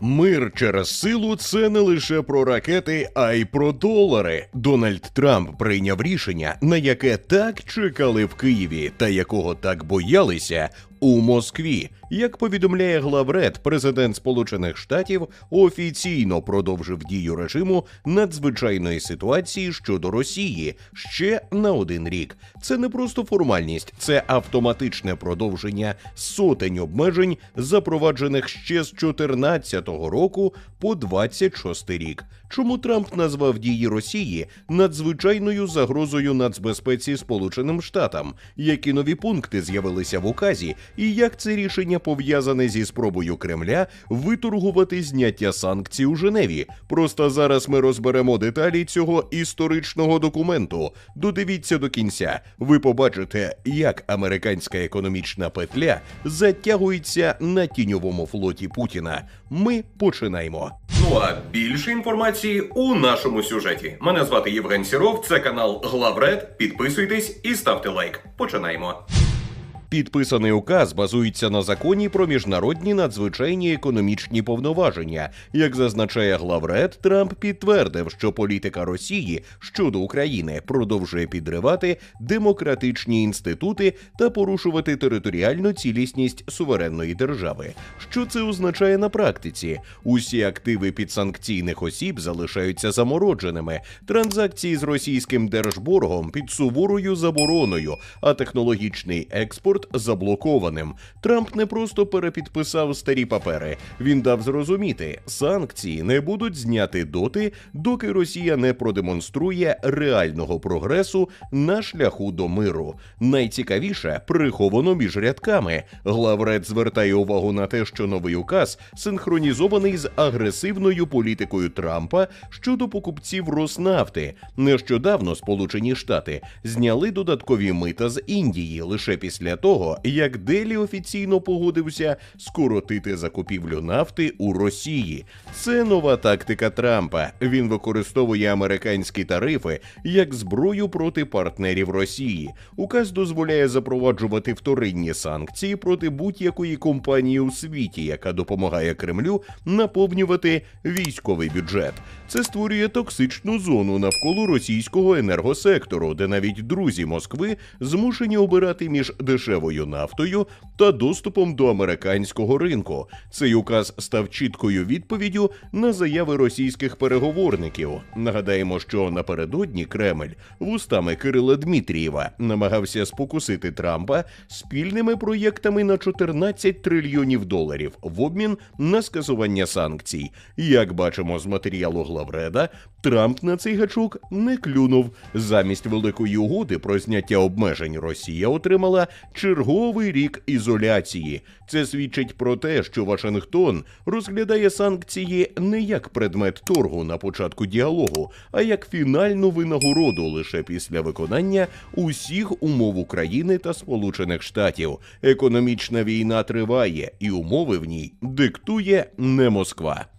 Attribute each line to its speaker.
Speaker 1: Мир через силу це не лише про ракети, а й про долари. Дональд Трамп прийняв рішення, на яке так чекали в Києві, та якого так боялися у Москві. Як повідомляє главред, президент Сполучених Штатів офіційно продовжив дію режиму надзвичайної ситуації щодо Росії ще на один рік. Це не просто формальність, це автоматичне продовження сотень обмежень, запроваджених ще з 14 року по 26 рік. Чому Трамп назвав дії Росії надзвичайною загрозою нацбезпеці Сполученим Штатам? Які нові пункти з'явилися в указі, і як це рішення пов'язане зі спробою Кремля виторгувати зняття санкцій у Женеві? Просто зараз ми розберемо деталі цього історичного документу. Додивіться до кінця. Ви побачите, як американська економічна петля затягується на тіньовому флоті Путіна. Ми починаємо.
Speaker 2: Ну а більше інформації у нашому сюжеті. Мене звати Євген Сіров, це канал Главред. Підписуйтесь і ставте лайк. Починаємо.
Speaker 1: Підписаний указ базується на законі про міжнародні надзвичайні економічні повноваження. Як зазначає главред, Трамп підтвердив, що політика Росії щодо України продовжує підривати демократичні інститути та порушувати територіальну цілісність суверенної держави. Що це означає на практиці? Усі активи підсанкційних осіб залишаються замородженими. Транзакції з російським держборгом під суворою забороною, а технологічний експорт заблокованим. Трамп не просто перепідписав старі папери. Він дав зрозуміти, санкції не будуть зняти доти, доки Росія не продемонструє реального прогресу на шляху до миру. Найцікавіше приховано між рядками. Главред звертає увагу на те, що новий указ синхронізований з агресивною політикою Трампа щодо покупців Роснафти. Нещодавно Сполучені Штати зняли додаткові мита з Індії лише після того, як Делі офіційно погодився скоротити закупівлю нафти у Росії. Це нова тактика Трампа. Він використовує американські тарифи як зброю проти партнерів Росії. Указ дозволяє запроваджувати вторинні санкції проти будь-якої компанії у світі, яка допомагає Кремлю наповнювати військовий бюджет. Це створює токсичну зону навколо російського енергосектору, де навіть друзі Москви змушені обирати між дешевою нафтою та доступом до американського ринку. Цей указ став чіткою відповіддю на заяви російських переговорників. Нагадаємо, що напередодні Кремль вустами Кирила Дмитрієва намагався спокусити Трампа спільними проєктами на 14 трильйонів доларів в обмін на скасування санкцій. Як бачимо з матеріалу главреда, Трамп на цей гачок не клюнув. Замість великої угоди про зняття обмежень Росія отримала черговий рік ізоляції. Це свідчить про те, що Вашингтон розглядає санкції не як предмет торгу на початку діалогу, а як фінальну винагороду лише після виконання усіх умов України та Сполучених Штатів. Економічна війна триває, і умови в ній диктує не Москва.